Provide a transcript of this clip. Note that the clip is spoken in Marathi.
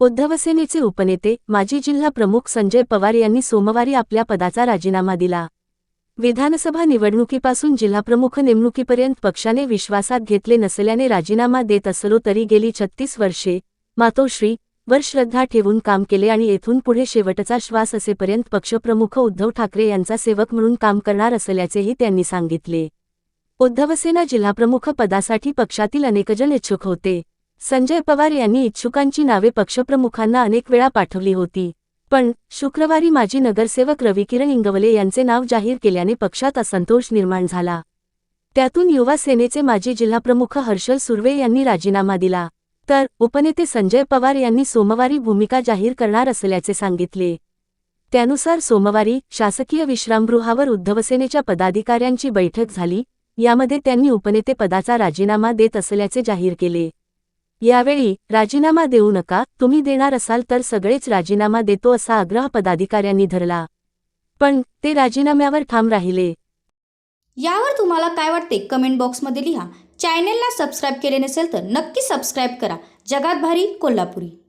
उद्धवसेनेचे उपनेते माजी जिल्हा प्रमुख संजय पवार यांनी सोमवारी आपल्या पदाचा राजीनामा दिला. विधानसभा निवडणुकीपासून जिल्हाप्रमुख नेमणुकीपर्यंत पक्षाने विश्वासात घेतले नसल्याने राजीनामा देत असलो तरी गेली छत्तीस वर्षे मातोश्री वर श्रद्धा ठेवून काम केले आणि येथून पुढे शेवटचा श्वास असेपर्यंत पक्षप्रमुख उद्धव ठाकरे यांचा सेवक म्हणून काम करणार असल्याचेही त्यांनी सांगितले. उद्धवसेना जिल्हाप्रमुख पदासाठी पक्षातील अनेकजण इच्छुक होते. संजय पवार यांनी इच्छुकांची नावे पक्षप्रमुखांना अनेक वेळा पाठवली होती. पण शुक्रवारी माजी नगरसेवक रविकिरण इंगवले यांचे नाव जाहीर केल्याने पक्षात असंतोष निर्माण झाला. त्यातून युवा सेनेचे माजी जिल्हाप्रमुख हर्षल सुर्वे यांनी राजीनामा दिला. तर उपनेते संजय पवार यांनी सोमवारी भूमिका जाहीर करणार असल्याचे सांगितले. त्यानुसार सोमवारी शासकीय विश्रामगृहावर उद्धवसेनेच्या पदाधिकाऱ्यांची बैठक झाली यामध्ये त्यांनी उपनेते पदाचा राजीनामा देत असल्याचे जाहीर केले. यावेळी राजीनामा देऊ नका तुम्ही देणार असाल तर सगळेच राजीनामा देतो असा आग्रह पदाधिकाऱ्यांनी धरला. पण ते राजीनाम्यावर ठाम राहिले. यावर तुम्हाला काय वाटते कमेंट बॉक्समध्ये लिहा. चॅनेलला सबस्क्राईब केले नसेल तर नक्की सबस्क्राईब करा. जगात भारी कोल्हापुरी.